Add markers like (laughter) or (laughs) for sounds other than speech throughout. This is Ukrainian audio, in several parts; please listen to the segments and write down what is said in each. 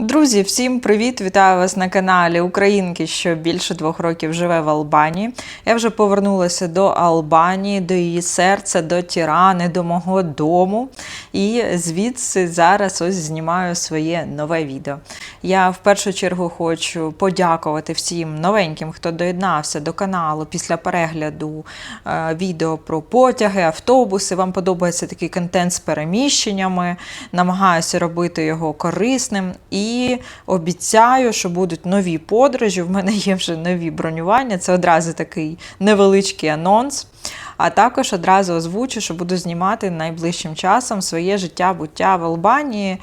Друзі, всім привіт! Вітаю вас на каналі Українки, що більше двох років живе в Албанії. Я вже повернулася до Албанії, до її серця, до Тірани, до мого дому. І звідси зараз ось знімаю своє нове відео. Я в першу чергу хочу подякувати всім новеньким, хто доєднався до каналу після перегляду е, відео про потяги, автобуси. Вам подобається такий контент з переміщеннями. Намагаюся робити його корисним і обіцяю, що будуть нові подорожі. В мене є вже нові бронювання. Це одразу такий невеличкий анонс. А також одразу озвучу, що буду знімати найближчим часом своє життя буття в Албанії.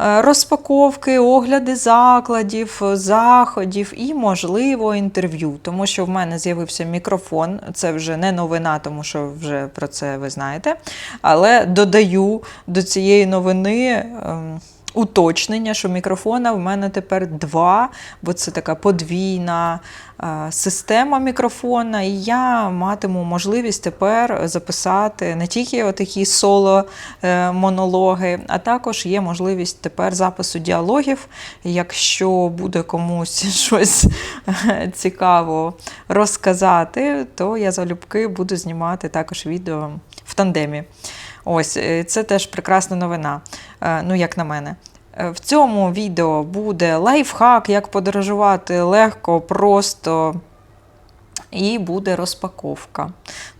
Е, Розпаковки, огляди закладів, заходів і, можливо, інтерв'ю. Тому що в мене з'явився мікрофон. Це вже не новина, тому що вже про це ви знаєте. Але додаю до цієї новини. Уточнення, що мікрофона в мене тепер два, бо це така подвійна е, система мікрофона, і я матиму можливість тепер записати не тільки отакі соло-монологи, а також є можливість тепер запису діалогів. Якщо буде комусь (laughs) щось е, цікаво розказати, то я залюбки буду знімати також відео в тандемі. Ось, е, це теж прекрасна новина, е, ну як на мене. Е, В цьому відео буде лайфхак, як подорожувати легко, просто. І буде розпаковка.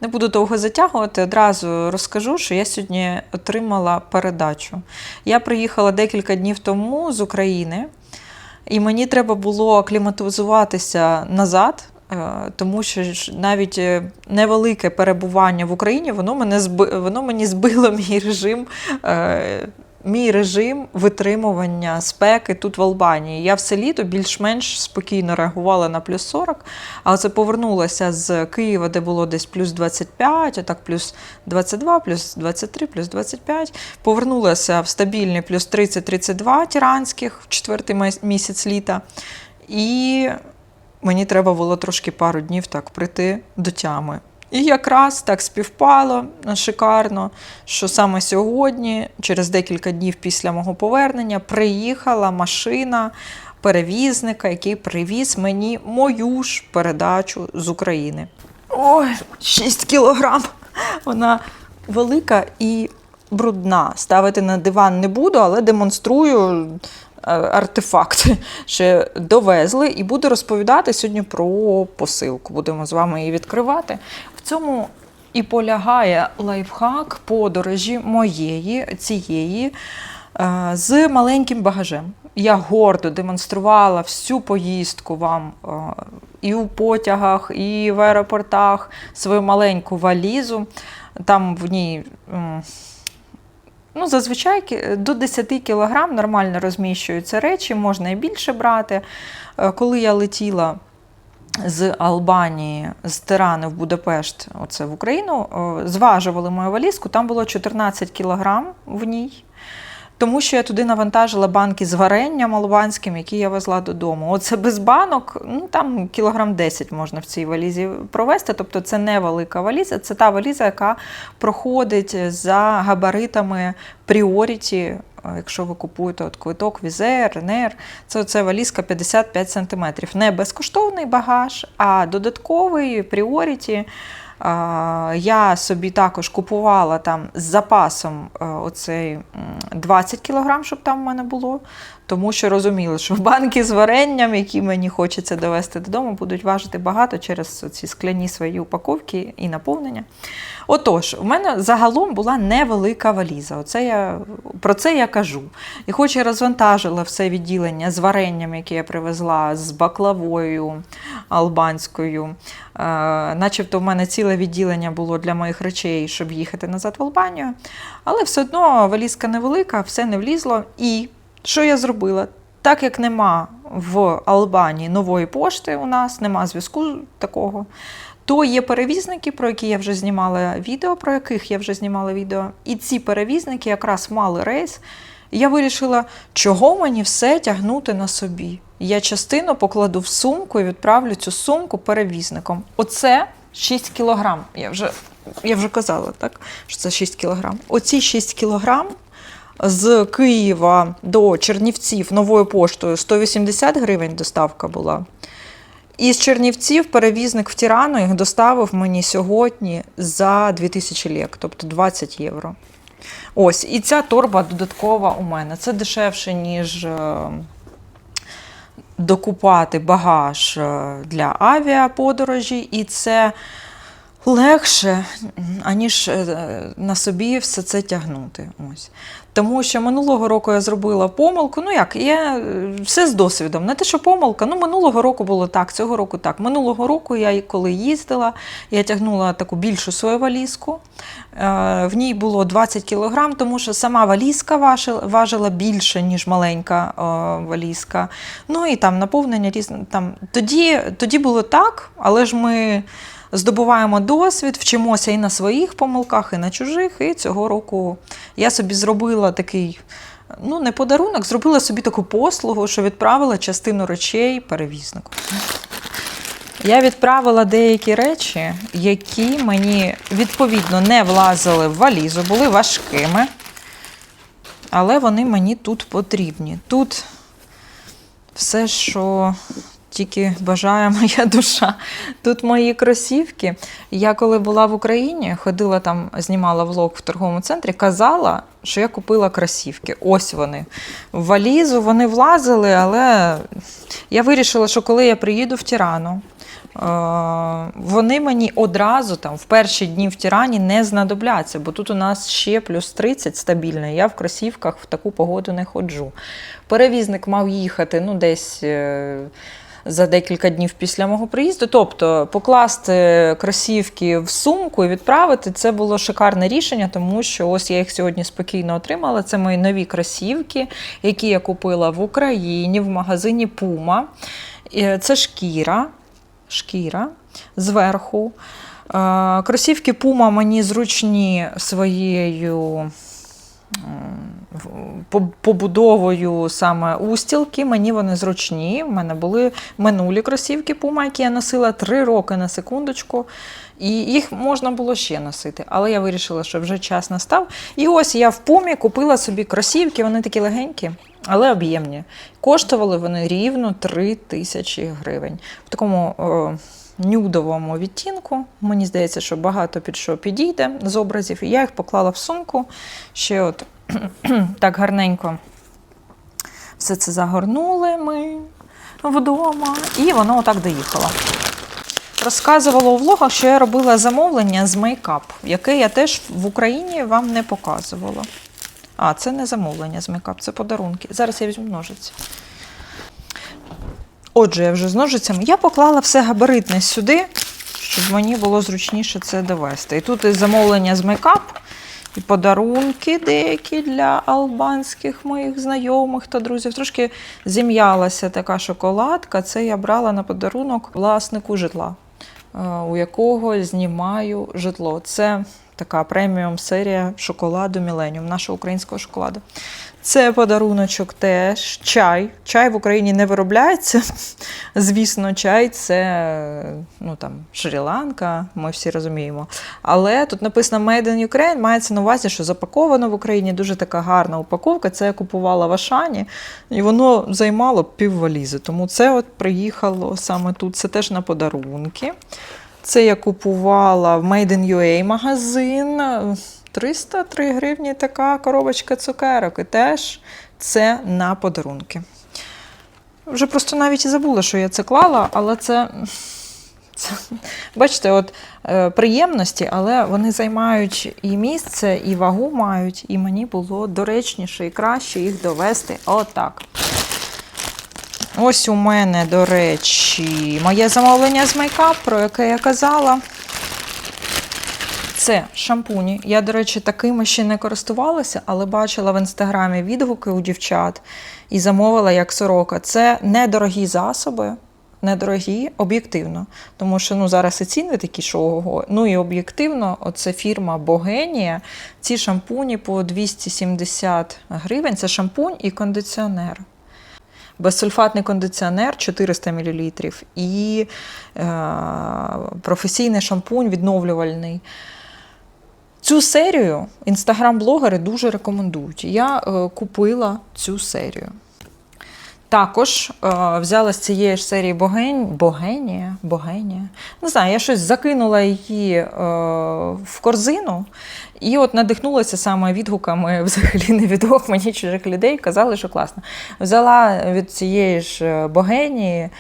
Не буду довго затягувати, одразу розкажу, що я сьогодні отримала передачу. Я приїхала декілька днів тому з України, і мені треба було акліматизуватися назад, тому що навіть е, невелике перебування в Україні, воно, мене зби... воно мені збило (laughs) мій режим. е, Мій режим витримування спеки тут в Албанії. Я все літо більш-менш спокійно реагувала на плюс 40, а оце повернулася з Києва, де було десь плюс 25, а так плюс 22, плюс 23, плюс 25. Повернулася в стабільний плюс 30-32 тіранських в четвертий місяць літа. І мені треба було трошки пару днів так прийти до тями. І якраз так співпало е, шикарно, що саме сьогодні, через декілька днів після мого повернення, приїхала машина перевізника, який привіз мені мою ж передачу з України. Ой, 6 кілограм. Вона велика і брудна. Ставити на диван не буду, але демонструю е, артефакти, (laughs) що довезли, і буду розповідати сьогодні про посилку. Будемо з вами її відкривати. В цьому і полягає лайфхак подорожі моєї цієї е, з маленьким багажем. Я гордо демонструвала всю поїздку вам е, і у потягах, і в аеропортах свою маленьку валізу. Там в ній Ну, зазвичай до 10 кілограм нормально розміщуються речі, можна і більше брати. Е, Коли я летіла з Албанії, з Тирани в Будапешт, оце в Україну, е, зважували мою валізку, там було 14 кілограм в ній. Тому що я туди навантажила банки з варенням албанським, які я везла додому. Оце без банок, ну там кілограм 10 можна в цій валізі провести. Тобто це не велика валіза, це та валіза, яка проходить за габаритами пріоріті. Якщо ви купуєте от квиток Візер, РНР, це оце валізка 55 см. Не безкоштовний багаж, а додатковий пріоріті. Я собі також купувала там з запасом е, оцей 20 кг, щоб там в мене було, тому що розуміла, що банки з варенням, які мені хочеться довести додому, будуть важити багато через ці скляні свої упаковки і наповнення. Отож, у мене загалом була невелика валіза. Оце я, про це я кажу. І хоч я розвантажила все відділення з варенням, яке я привезла, з баклавою албанською, е, начебто в мене ціле відділення було для моїх речей, щоб їхати назад в Албанію. Але все одно валізка невелика, все не влізло. І що я зробила? Так як нема в Албанії нової пошти у нас, нема зв'язку такого, то є перевізники, про які я вже знімала відео, про яких я вже знімала відео. І ці перевізники якраз мали рейс. І я вирішила, чого мені все тягнути на собі. Я частину покладу в сумку і відправлю цю сумку перевізником. Оце 6 кілограм. Я вже, я вже казала, так, що це 6 кілограм. Оці 6 кілограм З Києва до Чернівців новою поштою 180 гривень доставка була. І з Чернівців перевізник в Тірану їх доставив мені сьогодні за 2000 лек, тобто 20 євро. Ось, і ця торба додаткова у мене. Це дешевше, ніж е, докупати багаж е, для авіаподорожі, і це легше, аніж е, на собі все це тягнути. Ось. Тому що минулого року я зробила помилку. Ну як, я е, все з досвідом. Не те, що помилка. Ну, минулого року було так, цього року так. Минулого року я коли їздила, я тягнула таку більшу свою валізку. Е, В ній було 20 кг, тому що сама валізка важила, більше, ніж маленька валізка. Ну і там наповнення різне. Там. Тоді, тоді було так, але ж ми здобуваємо досвід, вчимося і на своїх помилках, і на чужих. І цього року я собі зробила такий. Ну, не подарунок, зробила собі таку послугу, що відправила частину речей перевізнику. Я відправила деякі речі, які мені відповідно не влазили в валізу, були важкими, але вони мені тут потрібні. Тут все, що тільки бажає моя душа. Тут мої кросівки. Я коли була в Україні, ходила там, знімала влог в торговому центрі, казала, що я купила кросівки. Ось вони. В валізу вони влазили, але я вирішила, що коли я приїду в Тірану, е, вони мені одразу там в перші дні в Тірані не знадобляться, бо тут у нас ще плюс 30 стабільно. Я в кросівках в таку погоду не ходжу. Перевізник мав їхати ну, десь. Е, За декілька днів після мого приїзду. Тобто покласти кросівки в сумку і відправити це було шикарне рішення, тому що ось я їх сьогодні спокійно отримала. Це мої нові кросівки, які я купила в Україні в магазині Puma. Це шкіра. Шкіра зверху. Е, Кросівки Puma мені зручні своєю побудовою саме устілки. Мені вони зручні. У мене були минулі кросівки Puma, які я носила три роки на секундочку. І їх можна було ще носити, але я вирішила, що вже час настав. І ось я в Пумі купила собі кросівки, вони такі легенькі, але об'ємні. Коштували вони рівно 3 тисячі гривень. В такому е, нюдовому відтінку. Мені здається, що багато під що підійде з образів. І я їх поклала в сумку. Ще от (clears throat) так гарненько все це загорнули ми вдома, і воно отак доїхало. Розказувала у влогах, що я робила замовлення з мейкап, яке я теж в Україні вам не показувала. А, це не замовлення з мейкап, це подарунки. Зараз я візьму ножиці. Отже, я вже з ножицями. Я поклала все габаритне сюди, щоб мені було зручніше це довести. І тут замовлення з мейкап, і подарунки деякі для албанських моїх знайомих та друзів. Трошки зім'ялася така шоколадка. Це я брала на подарунок власнику житла, е, у якого знімаю житло. Це така преміум серія шоколаду Міленіум, нашого українського шоколаду. Це подаруночок теж. Чай. Чай в Україні не виробляється. (laughs) Звісно, чай це ну, там, Шрі-Ланка, ми всі розуміємо. Але тут написано Made in Ukraine, мається на увазі, що запаковано в Україні дуже така гарна упаковка. Це я купувала в Ашані, і воно займало піввалізи. Тому це от приїхало саме тут. Це теж на подарунки. Це я купувала в Made in UA магазин. 303 гривні така коробочка цукерок. І теж це на подарунки. Вже просто навіть і забула, що я це клала, але це. це бачите, от е, приємності, але вони займають і місце, і вагу мають, і мені було доречніше і краще їх довести отак. Ось у мене, до речі, моє замовлення з мейкап, про яке я казала. Це шампуні. Я, до речі, такими ще не користувалася, але бачила в інстаграмі відгуки у дівчат і замовила як сорока. Це недорогі засоби, недорогі, об'єктивно. Тому що ну, зараз і ціни такі, що ого. Ну і об'єктивно, оце фірма Богенія. Ці шампуні по 270 гривень. Це шампунь і кондиціонер. Безсульфатний кондиціонер 400 мл і е, професійний шампунь відновлювальний Цю серію інстаграм-блогери дуже рекомендують. Я е, купила цю серію. Також е, взяла з цієї ж серії Богень... Богенія. Богенія. Не знаю, я щось закинула її е, в корзину і от надихнулася саме відгуками (laughs) взагалі невідомих мені чужих людей. Казали, що класно. Взяла від цієї ж Богенії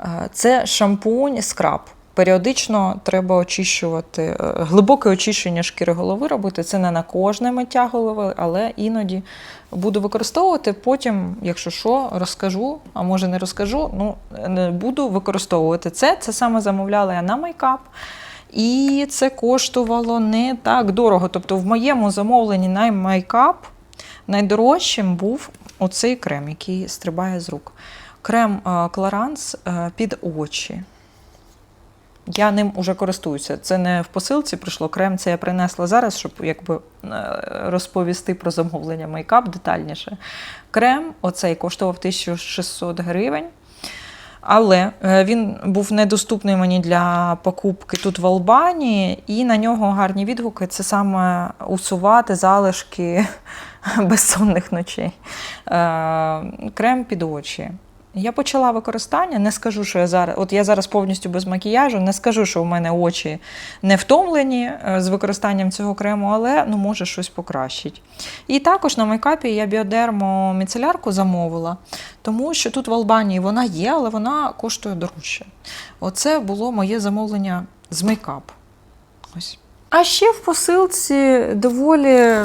е, це шампунь скраб. Періодично треба очищувати е, глибоке очищення шкіри голови робити. Це не на кожне миття голови, але іноді буду використовувати. Потім, якщо що, розкажу, а може не розкажу. Ну не буду використовувати це. Це саме замовляла я на мейкап. І це коштувало не так дорого. Тобто, в моєму замовленні на мейкап найдорожчим був оцей крем, який стрибає з рук. Крем Кларанс під очі. Я ним уже користуюся. Це не в посилці прийшло крем, це я принесла зараз, щоб якби е, розповісти про замовлення мейкап детальніше. Крем оцей коштував 1600 гривень. Але е, він був недоступний мені для покупки тут в Албанії, і на нього гарні відгуки це саме усувати залишки (laughs) безсонних ночей. Е, Крем під очі. Я почала використання, не скажу, що я зараз. От я зараз повністю без макіяжу, не скажу, що у мене очі не втомлені е, з використанням цього крему, але ну, може щось покращить. І також на мейкапі я біодермо міцелярку замовила, тому що тут в Албанії вона є, але вона коштує дорожче. Оце було моє замовлення з мейкап. Ось. А ще в посилці доволі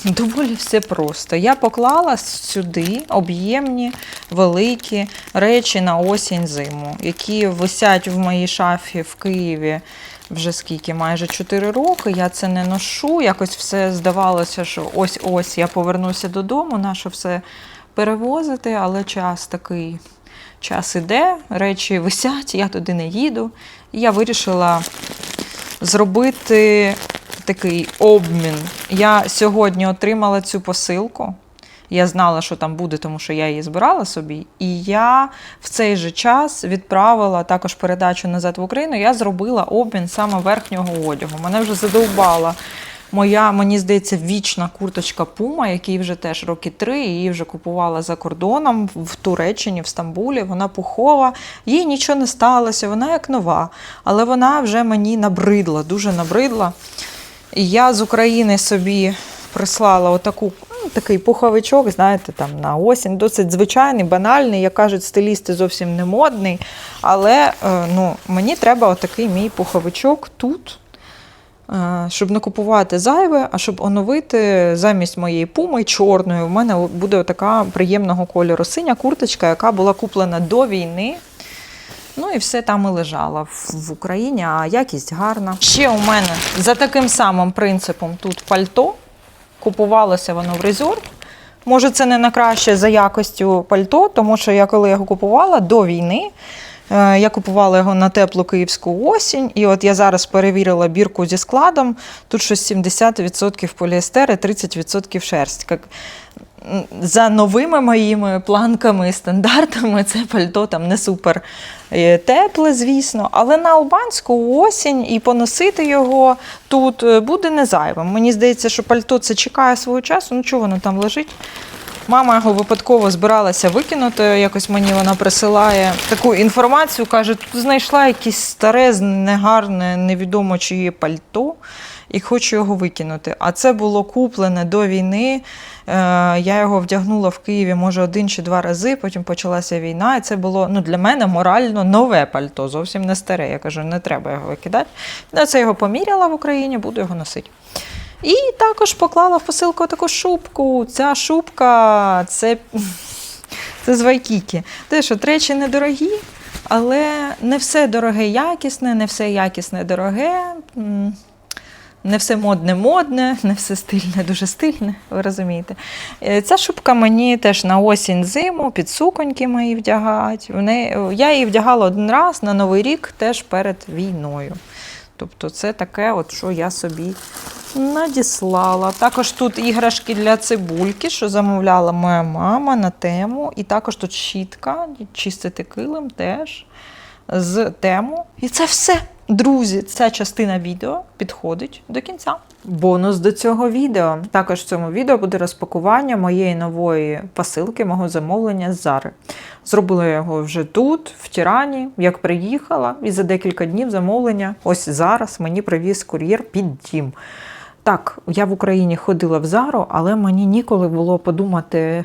(laughs) Доволі все просто. Я поклала сюди об'ємні великі речі на осінь зиму, які висять в моїй шафі в Києві вже скільки, майже 4 роки. Я це не ношу. Якось все здавалося, що ось-ось я повернуся додому, на що все перевозити, але час такий. Час іде, речі висять, я туди не їду. І я вирішила зробити такий обмін. Я сьогодні отримала цю посилку. Я знала, що там буде, тому що я її збирала собі. І я в цей же час відправила також передачу назад в Україну. Я зробила обмін саме верхнього одягу. Мене вже задовбала моя, мені здається, вічна курточка Пума, якій вже теж роки три. Її вже купувала за кордоном в Туреччині, в Стамбулі. Вона пухова, їй нічого не сталося, вона як нова. Але вона вже мені набридла, дуже набридла. Я з України собі прислала отаку, ну, такий пуховичок, знаєте, там на осінь, досить звичайний, банальний, як кажуть, стилісти зовсім не модний. Але е, ну, мені треба отакий мій пуховичок тут, е, щоб не купувати зайве, а щоб оновити замість моєї пуми чорної. У мене буде така приємного кольору синя курточка, яка була куплена до війни. І все там і лежало в, Україні, а якість гарна. Ще у мене за таким самим принципом тут пальто. Купувалося воно в резерв. Може, це не на краще за якостю пальто, тому що я коли його купувала до війни, е, я купувала його на теплу київську осінь. І от я зараз перевірила бірку зі складом. Тут щось 70% поліестер і 30% шерсть. За новими моїми планками і стандартами це пальто там не супер е, тепле, звісно. Але на албанську осінь і поносити його тут е, буде не зайвим. Мені здається, що пальто це чекає свого часу. Ну чого воно там лежить? Мама його випадково збиралася викинути. Якось мені вона присилає таку інформацію, каже: тут знайшла якесь старе, негарне, невідомо чиє пальто. І хочу його викинути. А це було куплене до війни. Е, Я його вдягнула в Києві, може, один чи два рази. Потім почалася війна. І це було ну, для мене морально нове пальто, зовсім не старе. Я кажу, не треба його викидати. Я це його поміряла в Україні, буду його носити. І також поклала в посилку таку шубку. Ця шубка це, (laughs) це з Вайкікі. Те, от речі недорогі, але не все дороге якісне, не все якісне дороге. Не все модне модне, не все стильне, дуже стильне, ви розумієте. Е, Ця шубка мені теж на осінь зиму, під суконьки мої вдягають. В Я її вдягала один раз на Новий рік, теж перед війною. Тобто це таке, от, що я собі надіслала. Також тут іграшки для цибульки, що замовляла моя мама на тему. І також тут щітка, чистити килим теж з тему. І це все. Друзі, ця частина відео підходить до кінця. Бонус до цього відео. Також в цьому відео буде розпакування моєї нової посилки, мого замовлення з Зари. Зробила я його вже тут, в Тірані, як приїхала, і за декілька днів замовлення ось зараз мені привіз кур'єр під дім. Так, я в Україні ходила в Зару, але мені ніколи було подумати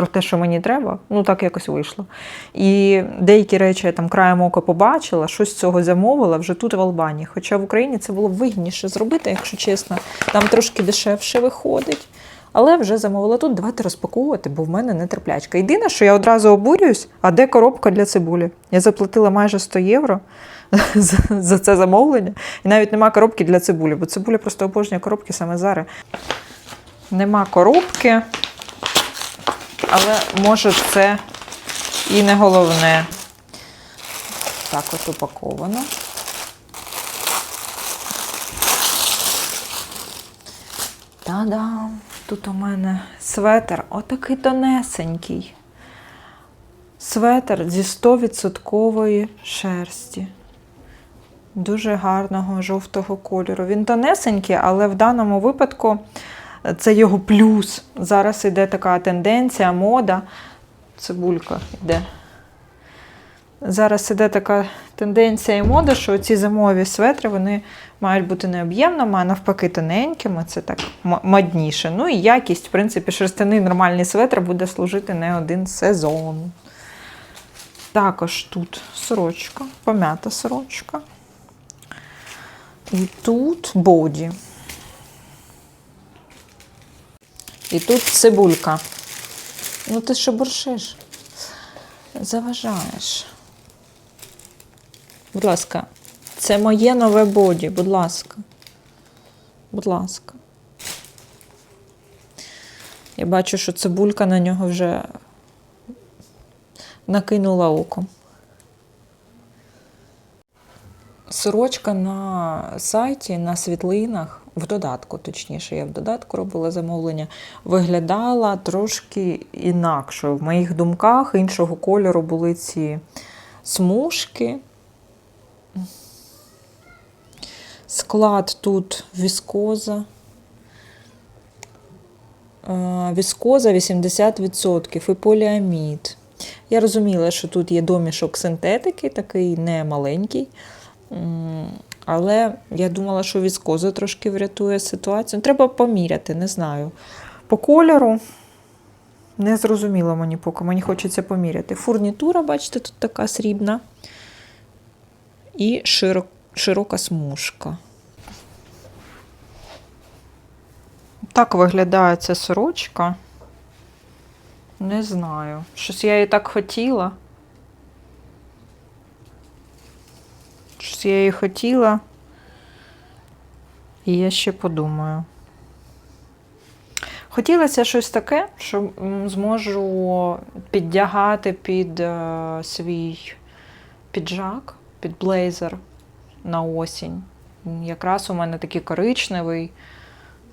про те, що мені треба. Ну так якось вийшло. І деякі речі я там краєм ока побачила, щось цього замовила вже тут в Албанії. Хоча в Україні це було вигідніше зробити, якщо чесно. Там трошки дешевше виходить. Але вже замовила тут. Давайте розпаковувати, бо в мене нетерплячка. Єдине, що я одразу обурююсь, а де коробка для цибулі? Я заплатила майже 100 євро (laughs) за це замовлення. І навіть нема коробки для цибулі, бо цибуля просто обожнює коробки саме зараз. Нема коробки, але може це і не головне. Так, от упаковано. Та-дам! Тут у мене светр, отакий тонесенький. Светр зі 100% шерсті. Дуже гарного жовтого кольору. Він тонесенький, але в даному випадку це його плюс. Зараз йде така тенденція, мода. Цибулька йде. Зараз іде така тенденція і мода, що ці зимові светри вони мають бути не об'ємними, а навпаки тоненькими. Це так модніше. Ну і якість, в принципі, шерстяний нормальний светр буде служити не один сезон. Також тут сорочка, пом'ята сорочка. І тут боді. І тут цибулька. Ну ти що боршиш? Заважаєш. Будь ласка, це моє нове боді, будь ласка. Будь ласка. Я бачу, що цибулька на нього вже накинула оком. Сорочка на сайті, на світлинах, в додатку, точніше, я в додатку робила замовлення, виглядала трошки інакше. В моїх думках іншого кольору були ці смужки. Склад тут віскоза. Е, Віскоза 80% і поліамід. Я розуміла, що тут є домішок синтетики, такий не маленький. М, Але я думала, що віскоза трошки врятує ситуацію. Треба поміряти, не знаю. По кольору не зрозуміло мені поки, мені хочеться поміряти. Фурнітура, бачите, тут така срібна. І широ- широка смужка. Так виглядає ця сорочка. Не знаю. Щось я її так хотіла. Щось я її хотіла. І я ще подумаю. Хотілося щось таке, що зможу піддягати під е, свій піджак, під блейзер на осінь. Якраз у мене такий коричневий.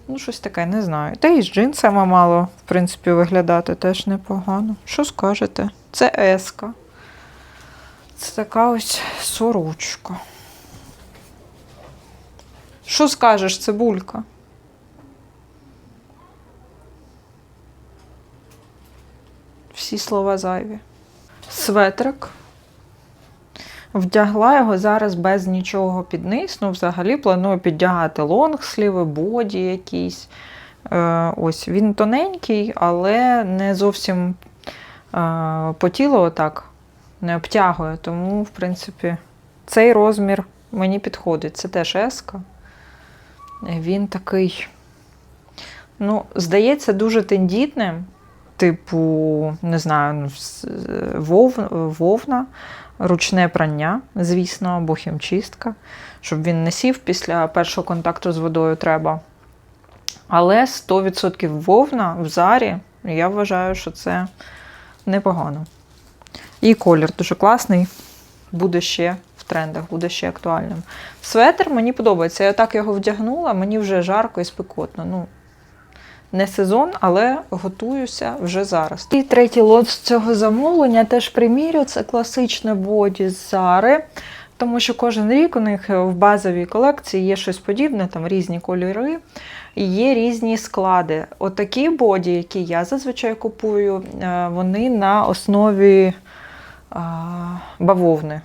Ну, щось таке, не знаю. Та і з джинсами мало, в принципі, виглядати теж непогано. Що скажете? Це еска. Це така ось сорочка. Що скажеш, цибулька? Всі слова зайві. Светрик. Вдягла його зараз без нічого під низ. Ну, взагалі планую піддягати лонгсліви, боді якісь. Е, ось він тоненький, але не зовсім е, по тілу отак не обтягує. Тому, в принципі, цей розмір мені підходить. Це теж еска. Він такий, ну, здається, дуже тендітним. Типу, не знаю, ну, вов, вовна, ручне прання, звісно, або хімчистка, щоб він не сів після першого контакту з водою треба. Але 100% вовна в зарі, я вважаю, що це непогано. І колір дуже класний, буде ще в трендах, буде ще актуальним. Светр мені подобається. Я так його вдягнула, мені вже жарко і спекотно. Ну, не сезон, але готуюся вже зараз. І третій лот з цього замовлення теж примірю. Це класичне боді з Зари. Тому що кожен рік у них в базовій колекції є щось подібне, там різні кольори, і є різні склади. Отакі боді, які я зазвичай купую, е, вони на основі бавовни,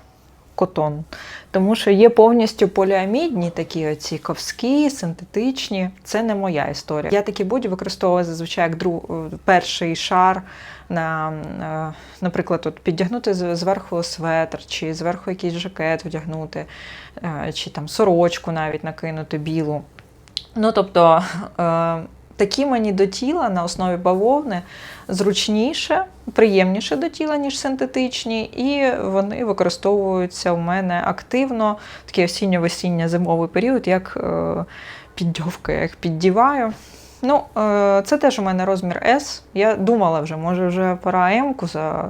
котон. Тому що є повністю поліамідні, такі оці ковські, синтетичні. Це не моя історія. Я такі боді використовую зазвичай як друг, перший шар на, е, наприклад, от піддягнути зверху светр, чи зверху якийсь жакет вдягнути, е, чи там сорочку навіть накинути білу. Ну, тобто, е, такі мені до тіла на основі бавовни зручніше, приємніше до тіла, ніж синтетичні, і вони використовуються в мене активно, такий осінньо-весінньо-зимовий період, як е, піддьовка, як піддіваю. Ну, е, це теж у мене розмір S. Я думала вже, може вже пора М-ку за,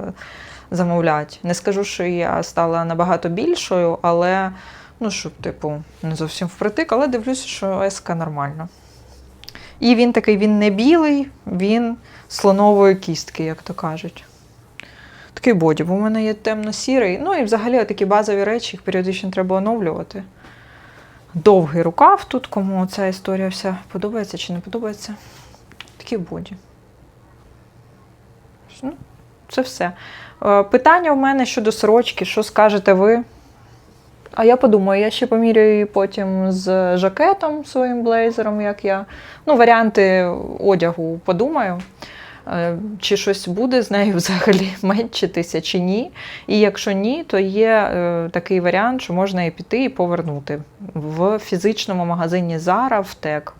замовляти. Не скажу, що я стала набагато більшою, але ну, щоб, типу, не зовсім впритик, але дивлюся, що S нормально. І він такий, він не білий, він слонової кістки, як то кажуть. Такий боді, бо в мене є темно-сірий. Ну і взагалі такі базові речі, їх періодично треба оновлювати. Довгий рукав тут, кому ця історія вся подобається чи не подобається. Такі боді. Ну, це все. Е, Питання в мене щодо сорочки, що скажете ви? А я подумаю, я ще поміряю її потім з жакетом своїм блейзером, як я. Ну, варіанти одягу подумаю. Е, Чи щось буде з нею (laughs) взагалі меншитися чи ні. І якщо ні, то є е, такий варіант, що можна і піти і повернути в фізичному магазині Zara в ТЕК,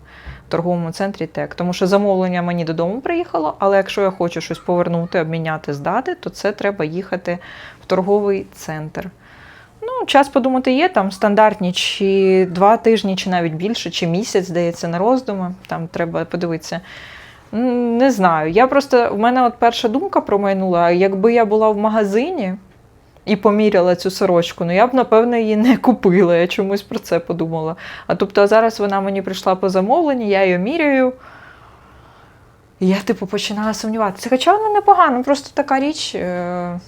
в торговому центрі ТЕК. Тому що замовлення мені додому приїхало, але якщо я хочу щось повернути, обміняти, здати, то це треба їхати в торговий центр. Ну, час подумати є, там стандартні чи два тижні, чи навіть більше, чи місяць, здається, на роздуми. Там треба подивитися. Не знаю. Я просто в мене от перша думка промайнула. Якби я була в магазині і поміряла цю сорочку, ну я б, напевно, її не купила. Я чомусь про це подумала. А тобто зараз вона мені прийшла по замовленні, я її міряю. Я, типу, починала сумніватися. Хоча вона непогана, просто така річ е-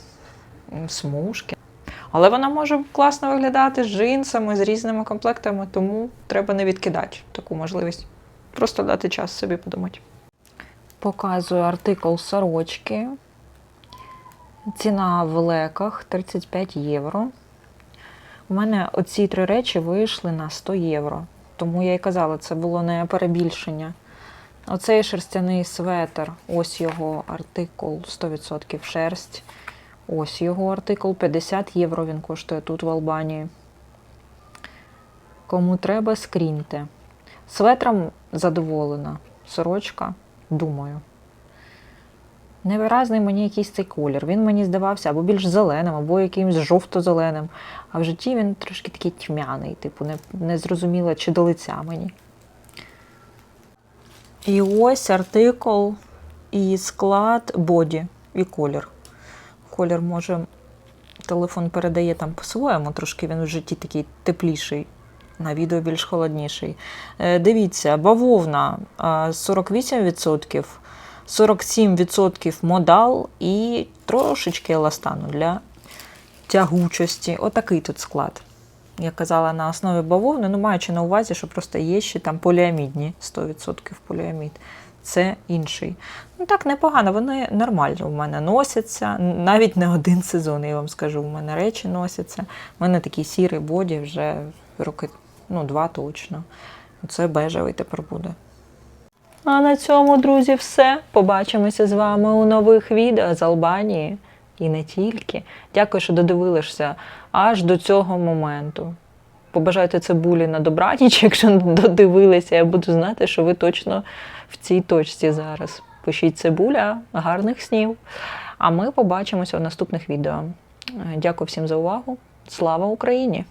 смужки. Але вона може класно виглядати з джинсами, з різними комплектами, тому треба не відкидати таку можливість. Просто дати час собі подумати. Показую артикул сорочки. Ціна в леках 35 євро. У мене оці три речі вийшли на 100 євро. Тому я й казала, це було не перебільшення. Оцей шерстяний светр, ось його артикул 100% шерсть. Ось його артикул 50 євро він коштує тут в Албанії. Кому треба, скріньте. Светром задоволена. Сорочка, думаю. Невиразний мені якийсь цей колір. Він мені здавався або більш зеленим, або якимось жовто-зеленим. А в житті він трошки такий тьмяний, типу, не, не зрозуміло, чи до лиця мені. І ось артикул і склад боді, і колір. Колір може телефон передає там по-своєму, трошки він в житті такий тепліший, на відео більш холодніший. Е, Дивіться, бавовна 48%, 47% модал і трошечки еластану для тягучості. Отакий тут склад. Я казала на основі бавовни, ну маючи на увазі, що просто є ще там поліамідні, 100% поліамід. Це інший. Ну так непогано, вони нормально в мене носяться. Навіть не один сезон, я вам скажу, в мене речі носяться. У мене такий сірий боді вже роки, ну, два точно. Це бежевий тепер буде. А на цьому, друзі, все. Побачимося з вами у нових відео з Албанії. І не тільки. Дякую, що додивилися аж до цього моменту. Побажайте цибулі на добраніч, (laughs) якщо додивилися, я буду знати, що ви точно в цій точці зараз. Пишіть цибуля, гарних снів. А ми побачимося в наступних відео. Дякую всім за увагу. Слава Україні!